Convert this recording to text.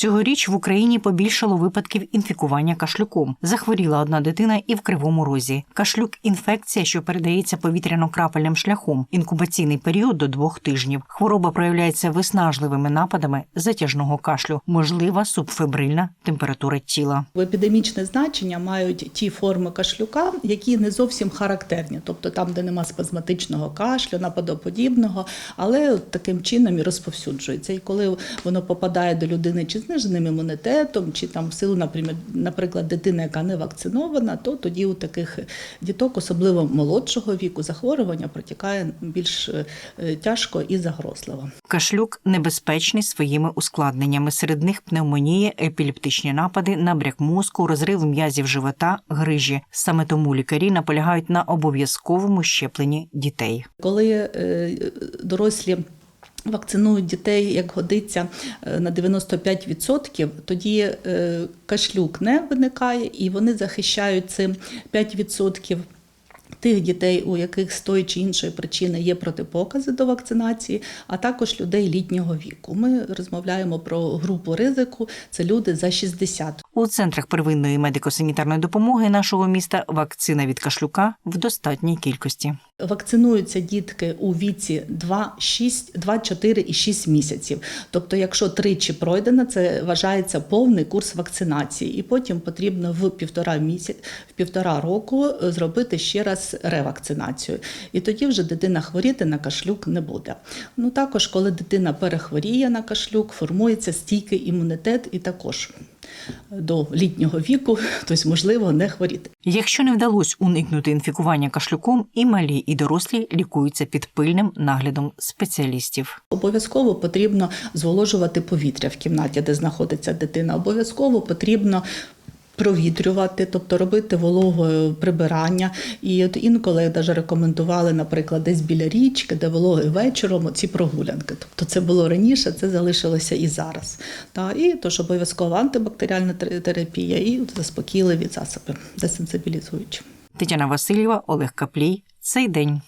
Цьогоріч в Україні побільшало випадків інфікування кашлюком. Захворіла одна дитина і в кривому розі. Кашлюк інфекція, що передається повітряно-крапельним шляхом. Інкубаційний період до двох тижнів. Хвороба проявляється виснажливими нападами затяжного кашлю, можлива субфебрильна температура тіла. Епідемічне значення мають ті форми кашлюка, які не зовсім характерні, тобто там, де нема спазматичного кашлю, нападоподібного, але таким чином і розповсюджується. І коли воно попадає до людини чи зниженим імунітетом, чи там в силу, наприклад, наприклад, дитина, яка не вакцинована, то тоді у таких діток, особливо молодшого віку, захворювання протікає більш е, тяжко і загрозливо. Кашлюк небезпечний своїми ускладненнями. Серед них пневмонія, епілептичні напади, набряк мозку, розрив м'язів живота, грижі. Саме тому лікарі наполягають на обов'язковому щепленні дітей. Коли е, дорослі вакцинують дітей, як годиться, е, на 95%, тоді е, кашлюк не виникає і вони захищають цим 5% тих дітей, у яких з тої чи іншої причини є протипокази до вакцинації, а також людей літнього віку. Ми розмовляємо про групу ризику, це люди за 60 У центрах первинної медико-санітарної допомоги нашого міста вакцина від кашлюка в достатній кількості. Вакцинуються дітки у віці 2, 6, 2, 4 і 6 місяців. Тобто, якщо тричі пройдено, це вважається повний курс вакцинації, і потім потрібно в півтора місяць, в півтора року зробити ще раз ревакцинацію. І тоді вже дитина хворіти на кашлюк не буде. Ну також, коли дитина перехворіє на кашлюк, формується стійкий імунітет і також до літнього віку, тобто можливо не хворіти. Якщо не вдалося уникнути інфікування кашлюком, і малі, і дорослі лікуються під пильним наглядом спеціалістів. Обов'язково потрібно зволожувати повітря в кімнаті, де знаходиться дитина. Обов'язково потрібно. Провітрювати, тобто робити вологе прибирання. І от інколи навіть рекомендували, наприклад, десь біля річки, де вологий вечором ці прогулянки. Тобто це було раніше, це залишилося і зараз. Та, і тож обов'язкова антибактеріальна терапія і заспокійливі засоби, десенсибілізуючі. Тетяна Васильєва, Олег Каплій. Цей день.